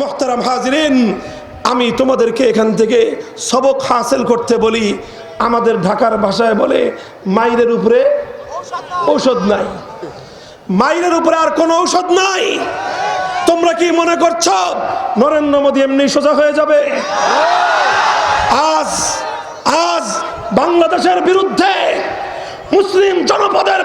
মোহতারাম হাজরিন, আমি তোমাদেরকে এখান থেকে সবক হাসিল করতে বলি। আমাদের ঢাকার ভাষায় বলে, মাইরের উপরে ঔষধ নাই। মাইরের উপরে আর কোনো ঔষধ নাই। তোমরা কি মনে করছ, নরেন্দ্র মোদী এমনি সোজা হয়ে যাবে? আজ আজ বাংলাদেশের বিরুদ্ধে মুসলিম জনপদের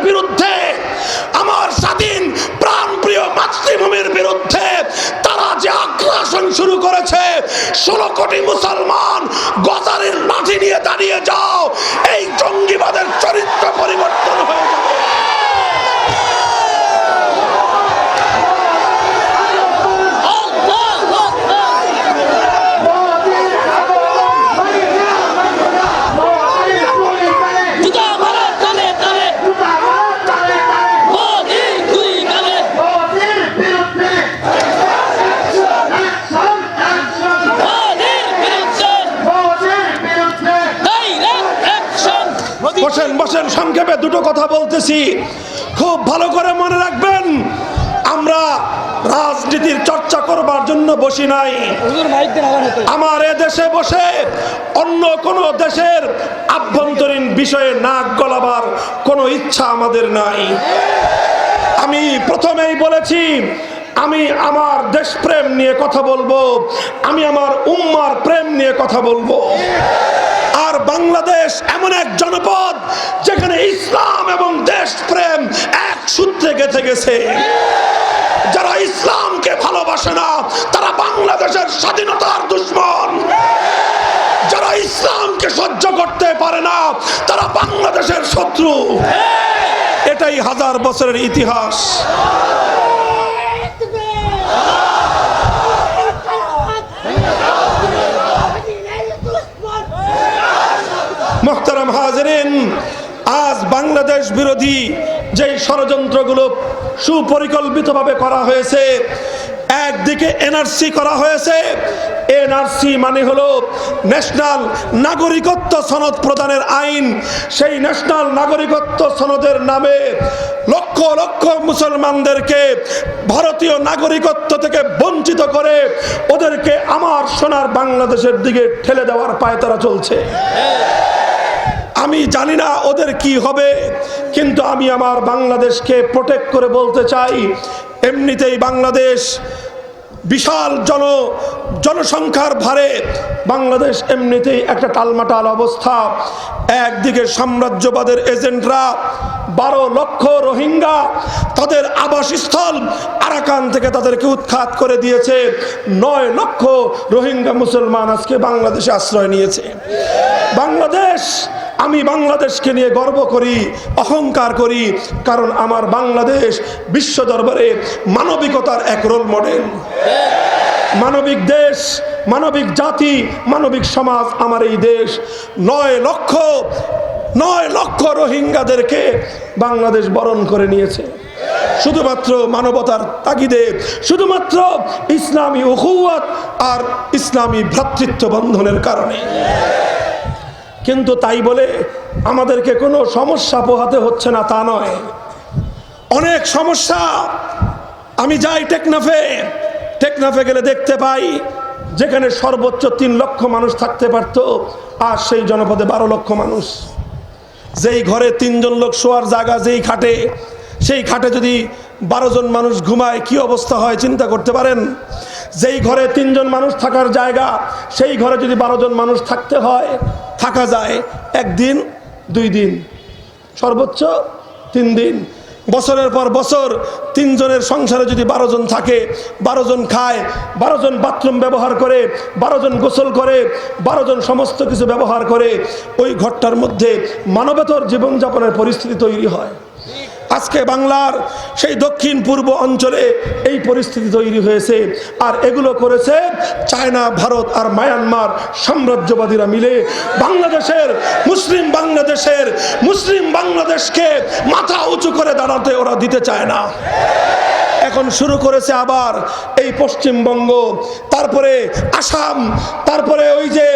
ষোলো কোটি মুসলমান গজারের লাঠি নিয়ে দাঁড়িয়ে যাও। এই জঙ্গিবাদের চরিত্র পরিবর্তন হয়ে যাবে জুতা মারা তালে তালে মোদি গুলি গালে মোদির বিরুদ্ধে ডাইরেক্ট অ্যাকশন বসেন বসেন সংক্ষেপে দুটো কথা বলতেছি খুব ভালো করে মনে রাখবেন আমরা রাজনীতির চর্চা করবার জন্য বসি নাই। আমার এ দেশে বসে অন্য কোন দেশের আভ্যন্তরীণ বিষয়ে নাক গলাবার কোনো ইচ্ছা আমাদের নাই। আমি প্রথমেই বলেছি আমি আমার দেশপ্রেম নিয়ে কথা বলব আমি আমার উম্মার প্রেম নিয়ে কথা বলব। আর বাংলাদেশ এমন এক জনপদ যেখানে ইসলাম এবং দেশপ্রেম এক সূত্রে গেঁথে গেছে। যারা ইসলামকে ভালোবাসে না, তারা বাংলাদেশের স্বাধীনতার দুশ্মন। যারা ইসলামকে সহ্য করতে পারে না, তারা বাংলাদেশের শত্রু। এটাই হাজার বছরের ইতিহাস। মোহতারাম হাজরিন, আজ বাংলাদেশ বিরোধী যেই ষড়যন্ত্রগুলো সুপরিকল্পিতভাবে করা হয়েছে, একদিকে এনআরসি করা হয়েছে, এনআরসি মানে হলো ন্যাশনাল নাগরিকত্ব সনদ প্রদানের আইন। সেই ন্যাশনাল নাগরিকত্ব সনদের নামে লক্ষ লক্ষ মুসলমানদেরকে ভারতীয় নাগরিকত্ব থেকে বঞ্চিত করে ওদেরকে আমার সোনার বাংলাদেশের দিকে ঠেলে দেওয়ার পায়তারা চলছে। আমি জানি না ওদের কি হবে, কিন্তু আমি আমার বাংলাদেশকে প্রোটেক্ট করে বলতে চাই। এমনিতেই বাংলাদেশ বিশাল জন, জনসংখ্যার ভারে। বাংলাদেশ এমনিতেই একটা টালমাটাল অবস্থা। একদিকে সাম্রাজ্যবাদের এজেন্টরা, বারো লক্ষ রোহিঙ্গা, তাদের আবাসস্থল আরাকান থেকে তাদেরকে উৎখাত করে দিয়েছে। নয় লক্ষ রোহিঙ্গা মুসলমান আজকে বাংলাদেশে আশ্রয় নিয়েছে। বাংলাদেশ আমি বাংলাদেশকে নিয়ে গর্ব করি, অহংকার করি, কারণ আমার বাংলাদেশ বিশ্ব দরবারে মানবিকতার এক রোল মডেল মানবিক দেশ, মানবিক জাতি, মানবিক সমাজ আমার এই দেশ। নয় লক্ষ নয় লক্ষ রোহিঙ্গাদেরকে বাংলাদেশ বরণ করে নিয়েছে। শুধুমাত্র মানবতার তাগিদে, শুধুমাত্র ইসলামী উহুয়াত আর ইসলামী ভ্রাতৃত্ব বন্ধনের কারণে। কিন্তু তাই বলে আমাদেরকে কোনো সমস্যা পোহাতে হচ্ছে না, তা নয়। অনেক সমস্যা। আমি যাই টেকনাফে। টেকনাফে গেলে দেখতে পাই, যেখানে সর্বোচ্চ তিন লক্ষ মানুষ থাকতে পারত, আর সেই জনপদে বারো লক্ষ মানুষ। যেই ঘরে তিনজন লোক শোয়ার জায়গা, যেই খাটে, সেই খাটে যদি বারো জন মানুষ ঘুমায়, কি অবস্থা হয় চিন্তা করতে পারেন? যেই ঘরে তিনজন মানুষ থাকার জায়গা, সেই ঘরে যদি বারো জন মানুষ থাকতে হয়, থাকা যায় একদিন, দুই দিন, সর্বোচ্চ তিন দিন। বছরের পর বছর তিনজনের সংসারে যদি বারো জন থাকে, বারো জন খায়, বারো জন বাথরুম ব্যবহার করে, বারো জন গোসল করে, বারো জন সমস্ত কিছু ব্যবহার করে, ওই ঘরটার মধ্যে মানবেতর জীবনযাপনের পরিস্থিতি তৈরি হয়। আজকে বাংলার সেই দক্ষিণ পূর্ব অঞ্চলে এই পরিস্থিতি তৈরি হয়েছে। আর এগুলো করেছে চায়না, ভারত আর মায়ানমার সাম্রাজ্যবাদীরা মিলে। বাংলাদেশের মুসলিম বাংলাদেশের মুসলিম বাংলাদেশকে মাথা উঁচু করে দাঁড়াতে ওরা দিতে চায় না। এখন শুরু করেছে আবার এই পশ্চিমবঙ্গ। তারপরে আসাম, তারপরে ওই যে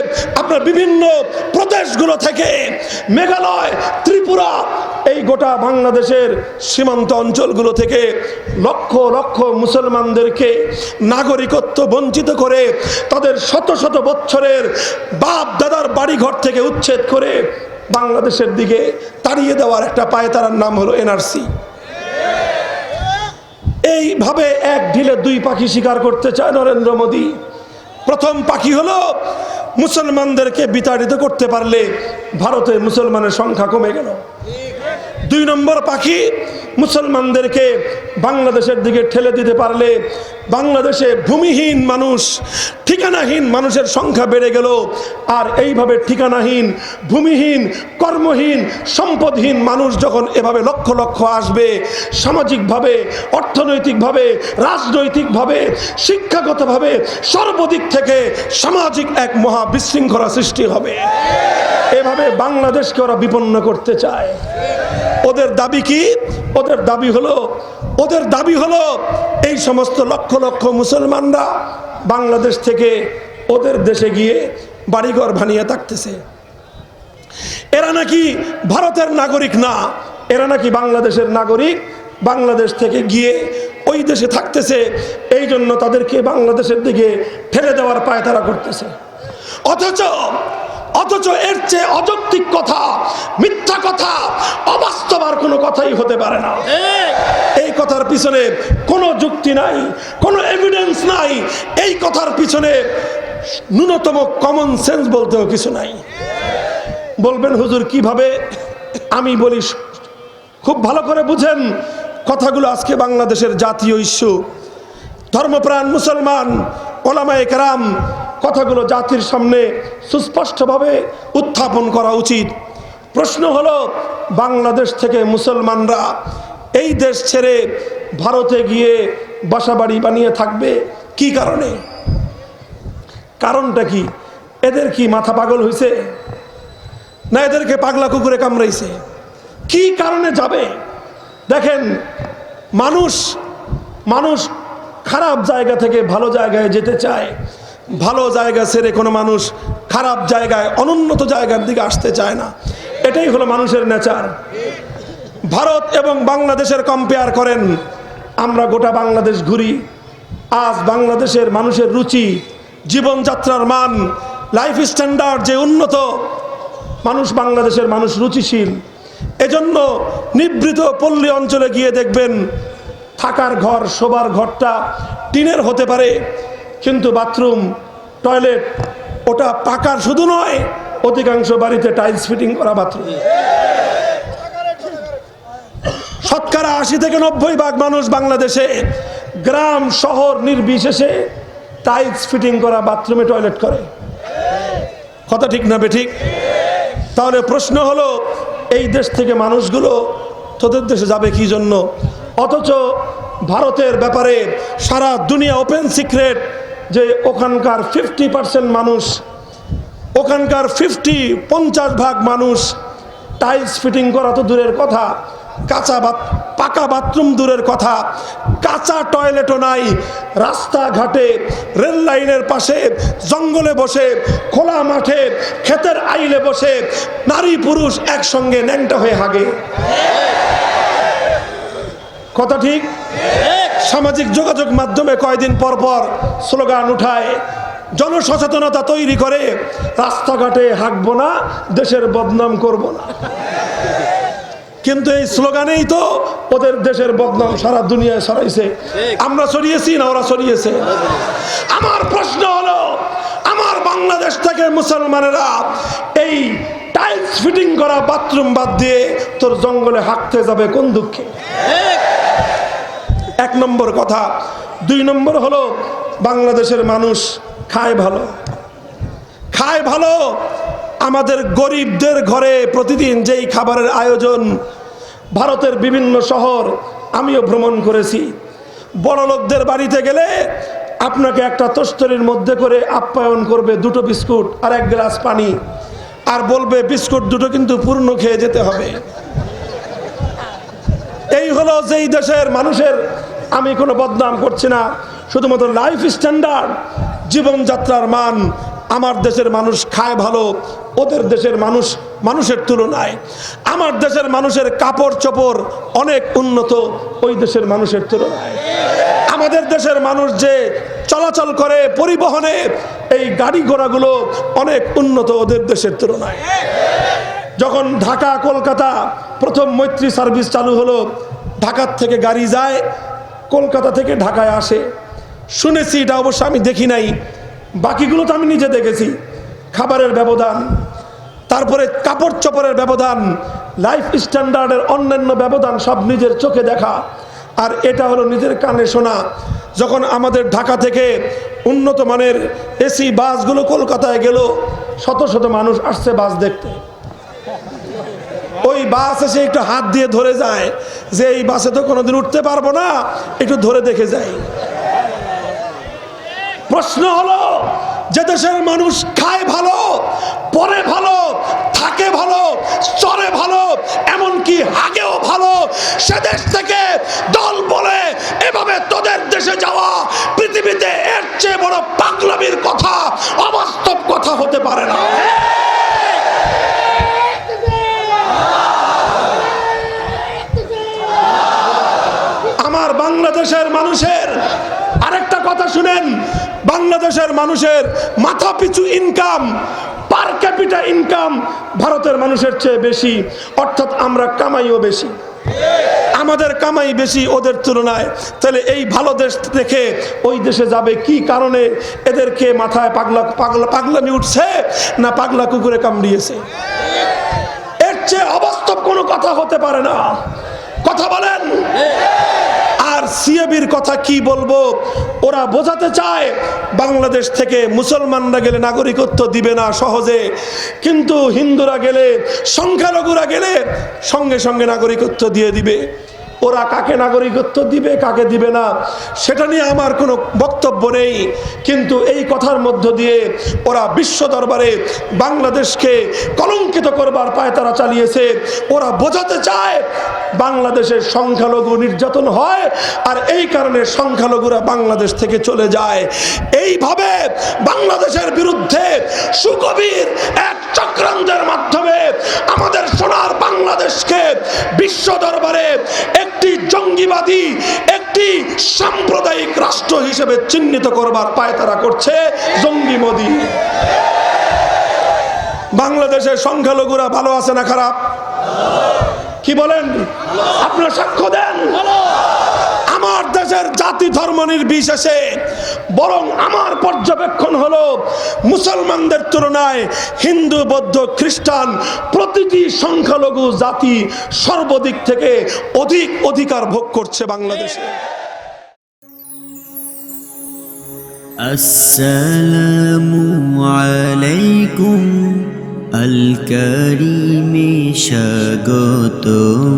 আপনার বিভিন্ন প্রদেশগুলো থেকে মেঘালয়, ত্রিপুরা, এই গোটা বাংলাদেশের সীমান্ত অঞ্চলগুলো থেকে লক্ষ লক্ষ মুসলমানদেরকে নাগরিকত্ব বঞ্চিত করে তাদের শত শত বছরের বাপ দাদার বাড়িঘর থেকে উচ্ছেদ করে বাংলাদেশের দিকে তাড়িয়ে দেওয়ার একটা পায়তারার নাম হলো এনআরসি। এইভাবে এক ঢিলে দুই পাখি শিকার করতে চায় নরেন্দ্র মোদী। প্রথম পাখি হলো, মুসলমানদেরকে বিতাড়িত করতে পারলে ভারতে মুসলমানের সংখ্যা কমে গেল। দুই নম্বর পাখি, মুসলমানদেরকে বাংলাদেশের দিকে ঠেলে দিতে পারলে বাংলাদেশে ভূমিহীন মানুষ, ঠিকানাহীন মানুষের সংখ্যা বেড়ে গেল। আর এইভাবে ঠিকানাহীন, ভূমিহীন, কর্মহীন, সম্পদহীন মানুষ যখন এভাবে লক্ষ লক্ষ আসবে, সামাজিকভাবে, অর্থনৈতিকভাবে, রাজনৈতিকভাবে, শিক্ষাগতভাবে, সর্বদিক থেকে সামাজিক এক মহা বিশৃঙ্খলা সৃষ্টি হবে। এভাবে বাংলাদেশকে ওরা বিপন্ন করতে চায়। ওদের দাবি কি? ওদের দাবি হলো, ওদের দাবি হলো এই সমস্ত লক্ষ লক্ষ মুসলমানরা বাংলাদেশ থেকে ওদের দেশে গিয়ে বাড়িঘর ভানিয়ে থাকতেছে। এরা নাকি ভারতের নাগরিক না, এরা নাকি বাংলাদেশের নাগরিক। বাংলাদেশ থেকে গিয়ে ওই দেশে থাকতেছে, এই জন্য তাদেরকে বাংলাদেশের দিকে ফেলে দেওয়ার পায়তারা করতেছে। অথচ অথচ এর চেয়ে অযৌক্তিক কথা, মিথ্যা কথা, অবাস্তব আর কোনো কথাই হতে পারে না। কথার পিছনে কোনো যুক্তি নাই, কোনো এভিডেন্স নাই। এই কথার পিছনে ন্যূনতম কমন সেন্স বলতেও কিছু নাই। বলবেন, হুজুর, কীভাবে আমি বলি খুব ভালো করে বুঝেন কথাগুলো আজকে বাংলাদেশের জাতীয় ইস্যু। ধর্মপ্রাণ, মুসলমান, ওলামায়ে কেরাম, কথাগুলো জাতির সামনে সুস্পষ্টভাবে উত্থাপন করা উচিত। প্রশ্ন হলো, বাংলাদেশ থেকে মুসলমানরা এই দেশ ছেড়ে ভারতে গিয়ে বাসাবাড়ি বানিয়ে থাকবে কি কারণে? কারণটা কি? এদের কি মাথা পাগল হয়েছে না এদেরকে পাগলা কুকুরে কামড়াইছে? কি কারণে যাবে? দেখেন, মানুষ মানুষ খারাপ জায়গা থেকে ভালো জায়গায় যেতে চায়। ভালো জায়গা ছেড়ে কোনো মানুষ খারাপ জায়গায়, অনুন্নত জায়গার দিকে আসতে চায় না। এটাই হলো মানুষের নেচার। ভারত এবং বাংলাদেশের কম্পেয়ার করেন, আমরা গোটা বাংলাদেশ ঘুরি। আজ বাংলাদেশের মানুষের রুচি, জীবনযাত্রার মান লাইফ স্ট্যান্ডার্ড যে উন্নত, মানুষ বাংলাদেশের মানুষ রুচিশীল। এজন্য নিবৃত পল্লী অঞ্চলে গিয়ে দেখবেন, থাকার ঘর, শোবার ঘরটা টিনের হতে পারে, কিন্তু বাথরুম, টয়লেট, ওটা পাকার শুধু নয়, অধিকাংশ বাড়িতে টাইলস ফিটিং করা বাথরুম। শতকরা আশি থেকে নব্বই ভাগ মানুষ বাংলাদেশে গ্রাম, শহর নির্বিশেষে টাইলস ফিটিং করা, বাথরুমে টয়লেট করে। কথা ঠিক না বে ঠিক? তাহলে প্রশ্ন হলো, এই দেশ থেকে মানুষগুলো তোদের দেশে যাবে কি জন্য? অথচ ভারতের ব্যাপারে সারা দুনিয়া ওপেন সিক্রেট যে ওখানকার ফিফটি পার্সেন্ট মানুষ, ওখানকার ফিফটি পঞ্চাশ ভাগ মানুষ টাইলস ফিটিং করা তো দূরের কথা। কাঁচা বাথ পাকা বাথরুম দূরের কথা। কাঁচা টয়লেটও নাই। রাস্তাঘাটে রেল লাইনের পাশে জঙ্গলে বসে, খোলা মাঠে ক্ষেতের আইলে বসে নারী পুরুষ একসঙ্গে ন্যাংটা হয়ে হাগে। কথা ঠিক? সামাজিক যোগাযোগ মাধ্যমে কয়দিন পর পর স্লোগান উঠায়, জনসচেতনতা তৈরি করে, রাস্তাঘাটে হাঁকবো না, দেশের বদনাম করব না। কিন্তু এই স্লোগানেই তো ওদের দেশের বদনাম সারা দুনিয়ায় ছড়াইছে। আমরা ছড়িয়েছি না ওরা ছড়িয়েছে? আমার প্রশ্ন হলো আমার বাংলাদেশ থেকে মুসলমানেরা এই টাইলস ফিটিং করা বাথরুম বাদ দিয়ে তোর জঙ্গলে হাঁকতে যাবে কোন দুঃখে? এক নম্বর কথা। দুই নম্বর হলো বাংলাদেশের মানুষ খায় ভালো। খায় ভালো। আমাদের গরিবদের ঘরে প্রতিদিন যেই খাবারের আয়োজন ভারতের বিভিন্ন শহর আমিও ভ্রমণ করেছি। বড় লোকদের বাড়িতে গেলে আপনাকে একটা তস্তরির মধ্যে করে আপ্যায়ন করবে দুটো বিস্কুট আর এক গ্লাস পানি। আর বলবে, বিস্কুট দুটো কিন্তু পূর্ণ খেয়ে যেতে হবে। এই হলো যেই দেশের মানুষের, আমি কোনো বদনাম করছি না। শুধুমাত্র লাইফ স্ট্যান্ডার্ড, জীবনযাত্রার মান। আমার দেশের মানুষ খায় ভালো, ওদের দেশের মানুষ মানুষের তুলনায়। আমার দেশের মানুষের কাপড় চোপড় অনেক উন্নত ওই দেশের মানুষের তুলনায়। আমাদের দেশের মানুষ যে চলাচল করে পরিবহনে, এই গাড়ি ঘোড়াগুলো অনেক উন্নত ওদের দেশের তুলনায়। যখন ঢাকা, কলকাতা প্রথম মৈত্রী সার্ভিস চালু হলো, ঢাকার থেকে গাড়ি যায়, কলকাতা থেকে ঢাকায় আসে। শুনেছি, এটা অবশ্য আমি দেখি নাই। বাকিগুলো তো আমি নিজে দেখেছি। খাবারের ব্যবধান তারপরে কাপড় চোপড়ের ব্যবধান লাইফ স্ট্যান্ডার্ডের অন্যান্য ব্যবধান সব নিজের চোখে দেখা। আর এটা হলো নিজের কানে শোনা। যখন আমাদের ঢাকা থেকে উন্নত মানের এসি বাসগুলো কলকাতায় গেল, শত শত মানুষ আসছে বাস দেখতে। ওই বাস এসে একটু হাত দিয়ে ধরে যায়, যে এই বাসে তো কোনোদিন উঠতে পারব না, একটু ধরে দেখে যায় প্রশ্ন হলো যে দেশের মানুষ খায় ভালো, পরে ভালো, থাকে ভালো, চরে ভালো, এমনকি আগেও ভালো, সে দেশ থেকে দল বলে এভাবে তোদের দেশে যাওয়া পৃথিবীতে এর চেয়ে বড় পাগলামির কথা, অবাস্তব কথা হতে পারে না। আমার বাংলাদেশের মানুষের আরেকটা কথা শুনেন, বাংলাদেশের মানুষের মাথা পিছু ইনকাম পার ক্যাপিটা ইনকাম ভারতের মানুষের চেয়ে বেশি, অর্থাৎ আমরা কামাইও বেশি। আমাদের কামাই বেশি ওদের তুলনায়। তাহলে এই ভালো দেশ দেখে ওই দেশে যাবে কি কারণে? এদেরকে মাথায় পাগলা পাগলা পাগলামি উঠছে না পাগলা কুকুরে কামড়িয়েছে? এর চেয়ে অবাস্তব কোনো কথা হতে পারে না। কথা বলেন? সিএবির কথা কি বলব? ওরা বোঝাতে চায়, বাংলাদেশ থেকে মুসলমানরা গেলে নাগরিকত্ব দিবে না সহজে। কিন্তু হিন্দুরা গেলে, সংখ্যালঘুরা গেলে সঙ্গে সঙ্গে নাগরিকত্ব দিয়ে দিবে। ওরা কাকে নাগরিকত্ব দিবে, কাকে দিবে না, সেটা নিয়ে আমার কোনো বক্তব্য নেই। কিন্তু এই কথার মধ্য দিয়ে ওরা বিশ্ব দরবারে বাংলাদেশকে কলঙ্কিত করবার পায় তারা চালিয়েছে। ওরা বোঝাতে চায় বাংলাদেশের সংখ্যালঘু নির্যাতন হয় আর এই কারণে সংখ্যালঘুরা বাংলাদেশ থেকে চলে যায়। এইভাবে বাংলাদেশের বিরুদ্ধে সুকবির এক চক্রান্তের মাধ্যমে আমাদের বাংলাদেশকে বিশ্ব দরবারে একটি জঙ্গিবাদী একটি সাম্প্রদায়িক রাষ্ট্র হিসেবে চিহ্নিত করবার পায়তারা করছে জঙ্গি মোদী। বাংলাদেশের সংখ্যালঘুরা ভালো আছে না খারাপ? কি বলেন? আপনার সাক্ষ্য দেন। আমার দেশের জাতি ধর্ম নির্বিশেষে বরং আমার পর্যবেক্ষণ হলো, মুসলমানদের তুলনায় হিন্দু, বৌদ্ধ, খ্রিস্টান প্রতিটি সংখ্যালঘু জাতি সর্বদিক থেকে অধিক অধিকার ভোগ করছে বাংলাদেশে। আসসালামু আলাইকুম আল করিমে স্বাগতম